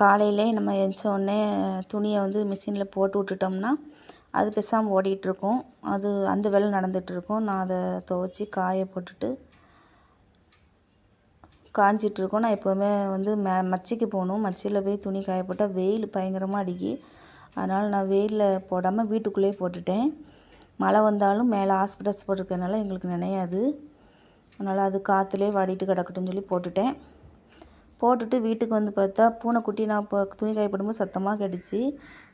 காலையிலே நம்ம எழுந்திச்ச உடனே துணியை வந்து மிஷினில் போட்டு விட்டுட்டோம்னா அது பேசாமல் ஓடிகிட்ருக்கும். அது அந்த வேலை நடந்துகிட்ருக்கும். நான் அதை துவச்சி காய போட்டுட்டு காஞ்சிட்ருக்கும் நான் எப்போவுமே வந்து மே மச்சிக்கு போகணும். மச்சியில் போய் துணி காய போட்டால் வெயில் பயங்கரமாக அடிக்கி அதனால் நான் வெயிலில் போடாமல் வீட்டுக்குள்ளேயே போட்டுட்டேன். மழை வந்தாலும் மேலே ஹாஸ்பிட்டல்ஸ் போட்டிருக்கறனால எங்களுக்கு நினையாது. அதனால் அது காற்றுலேயே வாடிட்டு கிடக்கட்டும்னு சொல்லி போட்டுட்டேன். போட்டுட்டு வீட்டுக்கு வந்து பார்த்தா பூனைக்குட்டி நான் இப்போ துணி காய போடும்போது சத்தமாக கேட்டுச்சு.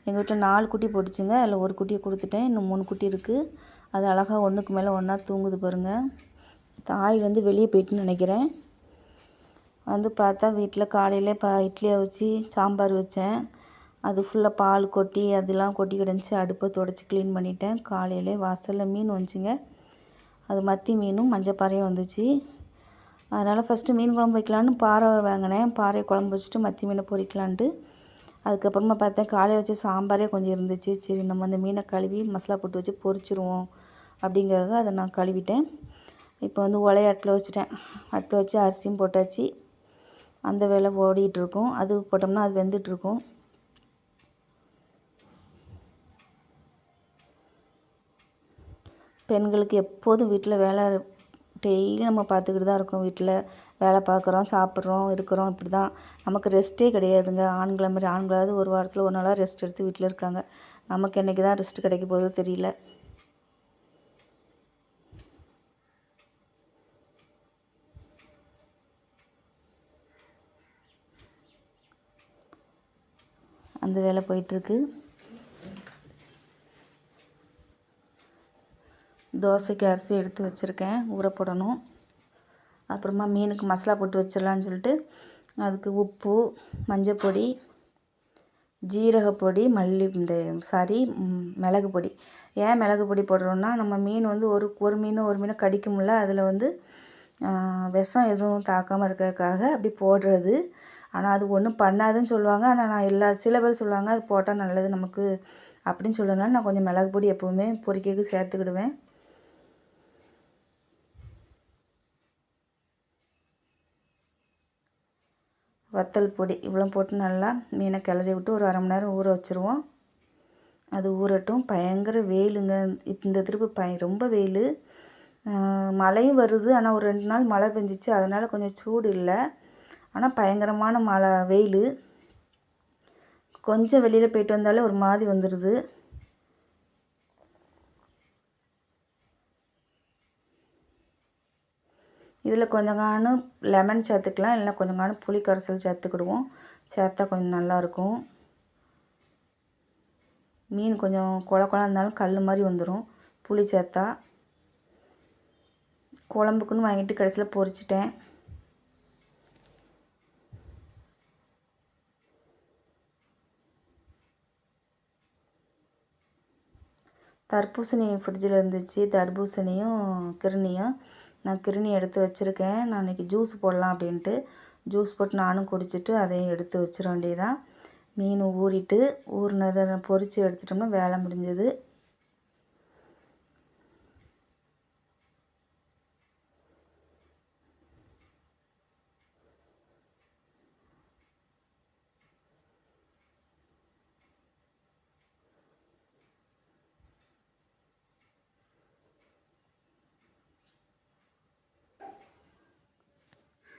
எங்கள் வீட்டில் நாலு குட்டி போட்டுச்சுங்க. அதில் ஒரு குட்டியை கொடுத்துட்டேன். இன்னும் மூணு குட்டி இருக்குது அது அழகாக ஒன்றுக்கு மேலே ஒன்றா தூங்குது பாருங்கள் தாய் வந்து வெளியே போயிட்டுன்னு நினைக்கிறேன். வந்து பார்த்தா வீட்டில் காலையில் இப்போ இட்லியை வச்சு சாம்பார் வச்சேன். அது ஃபுல்லாக பால் கொட்டி அதெல்லாம் கொட்டி கிடந்துச்சு. அடுப்பை துடைச்சி க்ளீன் பண்ணிட்டேன். காலையிலே வாசலில் மீன் வந்துச்சுங்க. அது மத்தி மீனும் மஞ்சப்பாறையும் வந்துச்சு. அதனால் ஃபஸ்ட்டு மீன் குழம்பு வைக்கலான்னு பாறை வாங்கினேன். பாறை குழம்பு வச்சுட்டு மத்தி மீனை பொறிக்கலான்ட்டு. அதுக்கப்புறமா பார்த்தேன் காலையில் வச்ச சாம்பாரே கொஞ்சம் இருந்துச்சு. சரி நம்ம அந்த மீனை கழுவி மசாலா போட்டு வச்சு பொறிச்சிருவோம் அப்படிங்கிறத அதை நான் கழுவிட்டேன். இப்போ வந்து ஒலைய அட்டில் வச்சுட்டேன். அட்டில் வச்சு அரிசியும் போட்டாச்சு. அந்த வேலை ஓடிட்டுருக்கும். அது போட்டோம்னா அது வெந்துட்டுருக்கும். பெண்களுக்கு எப்போதும் வீட்டில் வேலை டெய்லி நம்ம பார்த்துக்கிட்டு தான் இருக்கோம் வீட்டில். வேலை பார்க்குறோம் சாப்பிட்றோம் இருக்கிறோம் இப்படி தான். நமக்கு ரெஸ்ட்டே கிடையாதுங்க. ஆண்களை மாதிரி ஆண்களாவது ஒரு வாரத்தில் ஒரு நாளாக ரெஸ்ட் எடுத்து வீட்டில் இருக்காங்க. நமக்கு என்றைக்கு தான் ரெஸ்ட் கிடைக்க போதோ தெரியல. அந்த வேலை போயிட்டுருக்கு. தோசைக்கு அரிசி எடுத்து வச்சுருக்கேன். ஊற போடணும். அப்புறமா மீனுக்கு மசாலா போட்டு வச்சிடலான்னு சொல்லிட்டு அதுக்கு உப்பு மஞ்சள் பொடி ஜீரகப்பொடி மல்லி இந்த சாரி மிளகு பொடி. ஏன் மிளகு பொடி போடுறோன்னா நம்ம மீன் வந்து ஒரு ஒரு மீன் ஒரு மீனை கடிக்கும்ல அதில் வந்து விஷம் எதுவும் தாக்காமல் இருக்கிறதுக்காக அப்படி போடுறது. ஆனால் அது ஒன்றும் பண்ணாதுன்னு சொல்லுவாங்க. ஆனால் நான் எல்லா சில பேர் சொல்லுவாங்க அது போட்டால் நல்லது நமக்கு அப்படின்னு சொல்லுறதுனால நான் கொஞ்சம் மிளகு பொடி எப்போவுமே பொரிக்கைக்கு சேர்த்துக்கிடுவேன். வத்தல் பொடி இவ்வளோ போட்டு நல்லா மீனை கிளறி விட்டு ஒரு அரை மணி நேரம் ஊற வச்சுருவோம். அது ஊறட்டும். பயங்கர வெயிலுங்க. இந்த திருப்பு பய ரொம்ப வெயில். மழையும் வருது. ஆனால் ஒரு ரெண்டு நாள் மழை பெஞ்சிச்சு. அதனால் கொஞ்சம் சூடு இல்லை. ஆனால் பயங்கரமான மழை வெயில். கொஞ்சம் வெளியில் போயிட்டு வந்தாலே ஒரு மாதிரி வந்துடுது இதில் கொஞ்சம் காணும் லெமன் சேர்த்துக்கலாம் இல்லைனா கொஞ்சம் காணும் புளி கரைசல் சேர்த்துக்கிடுவோம். சேர்த்தா கொஞ்சம் நல்லாயிருக்கும். மீன் கொஞ்சம் குழ குழ இருந்தாலும் கல் மாதிரி வந்துடும் புளி சேர்த்தா. குழம்புக்குன்னு வாங்கிட்டு கடைசியில் பொரிச்சிட்டேன். தர்பூசணி ஃப்ரிட்ஜில் இருந்துச்சு. தர்பூசணியும் கிருணியும் நான் கிருணி எடுத்து வச்சுருக்கேன். நான் இன்றைக்கி ஜூஸ் போடலாம் அப்படின்ட்டு ஜூஸ் போட்டு நானும் குடிச்சிட்டு அதையும் எடுத்து வச்சிட வேண்டியதான் மீன் ஊறிட்டு ஊறினதை பொரித்து எடுத்துட்டோம்னா வேலை முடிஞ்சது.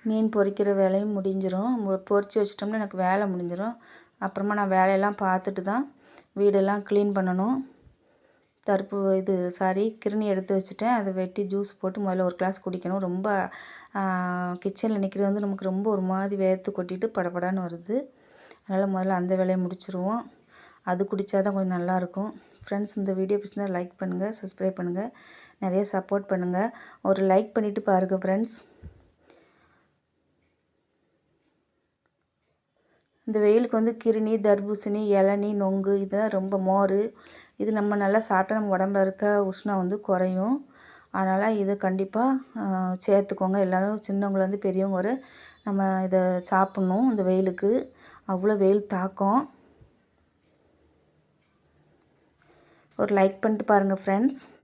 மீன் பொறிக்கிற வேலையும் முடிஞ்சிடும் பொறிச்சு வச்சிட்டோம்னா எனக்கு வேலை முடிஞ்சிடும் அப்புறமா நான் வேலையெல்லாம் பார்த்துட்டு தான் வீடெல்லாம் க்ளீன் பண்ணணும். தற்பு இது சாரி கிருணி எடுத்து வச்சுட்டேன். அதை வெட்டி ஜூஸ் போட்டு முதல்ல ஒரு கிளாஸ் குடிக்கணும். ரொம்ப கிச்சனில் நிற்கிறது வந்து நமக்கு ரொம்ப ஒரு மாதிரி வேர்த்து கொட்டிட்டு படப்படான்னு வருது. அதனால் முதல்ல அந்த வேலையை முடிச்சிருவோம். அது குடித்தா தான் கொஞ்சம் நல்லாயிருக்கும் ஃப்ரெண்ட்ஸ் இந்த வீடியோ பிடிச்சிருந்தால் லைக் பண்ணுங்கள் சப்ஸ்கிரைப் பண்ணுங்கள் நிறைய சப்போர்ட் பண்ணுங்கள் ஒரு லைக் பண்ணிவிட்டு பாருங்கள் ஃப்ரெண்ட்ஸ் இந்த வெயிலுக்கு வந்து கிருணி தர்பூசணி இளநி நொங்கு இதுதான் ரொம்ப மோர். இது நம்ம நல்லா சாப்பிட்டா நம்ம உடம்புல இருக்க உஷ்ணம் வந்து குறையும். அதனால் இதை கண்டிப்பாக சேர்த்துக்கோங்க. எல்லோரும் சின்னவங்கலேருந்து பெரியவங்க வரை நம்ம இதை சாப்பிட்ணும் இந்த வெயிலுக்கு. அவ்வளோ வெயில் தாக்கம். ஒரு லைக் பண்ணிட்டு பாருங்கள் ஃப்ரெண்ட்ஸ்